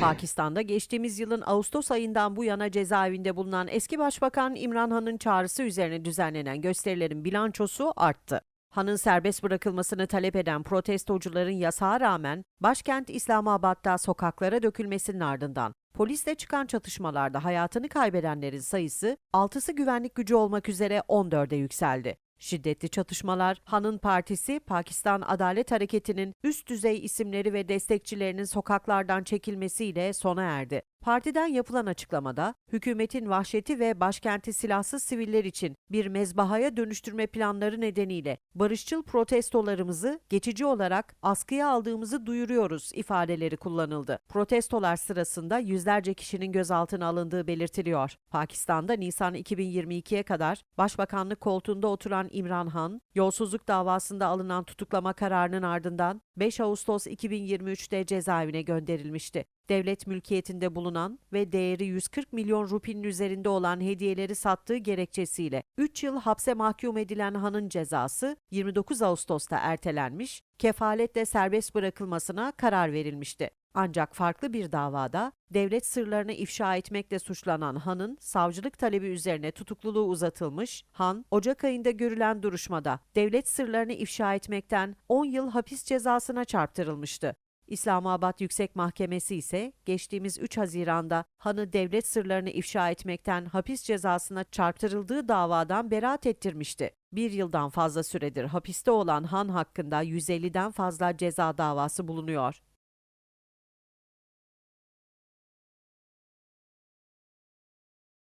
Pakistan'da geçtiğimiz yılın Ağustos ayından bu yana cezaevinde bulunan eski başbakan İmran Han'ın çağrısı üzerine düzenlenen gösterilerin bilançosu arttı. Han'ın serbest bırakılmasını talep eden protestocuların yasağa rağmen başkent İslamabad'da sokaklara dökülmesinin ardından polisle çıkan çatışmalarda hayatını kaybedenlerin sayısı 6'sı güvenlik gücü olmak üzere 14'e yükseldi. Şiddetli çatışmalar, Han'ın partisi Pakistan Adalet Hareketi'nin üst düzey isimleri ve destekçilerinin sokaklardan çekilmesiyle sona erdi. Partiden yapılan açıklamada, hükümetin vahşeti ve başkenti silahsız siviller için bir mezbahaya dönüştürme planları nedeniyle barışçıl protestolarımızı geçici olarak askıya aldığımızı duyuruyoruz ifadeleri kullanıldı. Protestolar sırasında yüzlerce kişinin gözaltına alındığı belirtiliyor. Pakistan'da Nisan 2022'ye kadar başbakanlık koltuğunda oturan İmran Han, yolsuzluk davasında alınan tutuklama kararının ardından 5 Ağustos 2023'te cezaevine gönderilmişti. Devlet mülkiyetinde bulunan ve değeri 140 milyon rupinin üzerinde olan hediyeleri sattığı gerekçesiyle 3 yıl hapse mahkum edilen Han'ın cezası 29 Ağustos'ta ertelenmiş, kefaletle serbest bırakılmasına karar verilmişti. Ancak farklı bir davada devlet sırlarını ifşa etmekle suçlanan Han'ın savcılık talebi üzerine tutukluluğu uzatılmış. Han, Ocak ayında görülen duruşmada devlet sırlarını ifşa etmekten 10 yıl hapis cezasına çarptırılmıştı. İslamabad Yüksek Mahkemesi ise geçtiğimiz 3 Haziran'da Han'ı devlet sırlarını ifşa etmekten hapis cezasına çarptırıldığı davadan beraat ettirmişti. Bir yıldan fazla süredir hapiste olan Han hakkında 150'den fazla ceza davası bulunuyor.